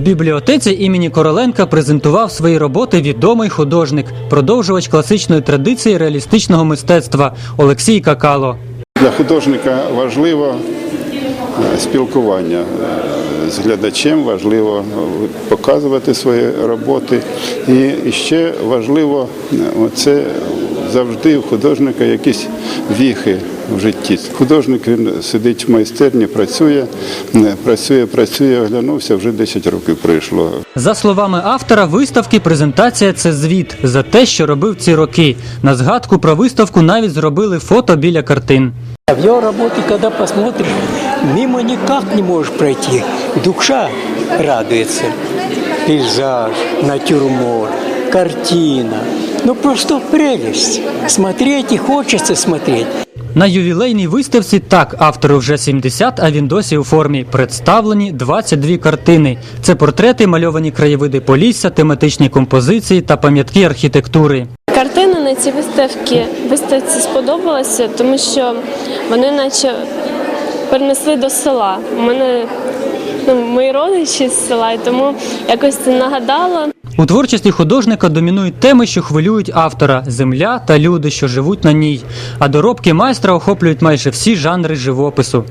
В бібліотеці імені Короленка презентував свої роботи відомий художник, продовжувач класичної традиції реалістичного мистецтва Олексій Какало. Для художника важливо е, спілкування е, з глядачем, важливо е, показувати свої роботи. І ще важливо е, оце завжди у художника якісь віхи в житті. Художник він сидить в майстерні, працює, працює, працює, оглянувся, вже 10 років пройшло. За словами автора виставки, презентація це звіт за те, що робив ці роки. На згадку про виставку навіть зробили фото біля картин. В его работе, когда посмотришь, мимо никак не можешь пройти. Душа радуется. Пейзаж, натюрморт, картина. Ну просто прелесть. Смотреть и хочется смотреть. На ювілейній виставці так автору вже 70, а він досі у формі. Представлені 22 картини. Це портрети, мальовані краєвиди Полісся, тематичні композиції та пам'ятки архітектури. Картини на цій виставці виставці сподобалися, тому що вони наче перенесли до села. У мене ну, мої родичі з села, і тому якось це нагадало. У творчості художника домінують теми, що хвилюють автора: земля та люди, що живуть на ній. А доробки майстра охоплюють майже всі жанри живопису.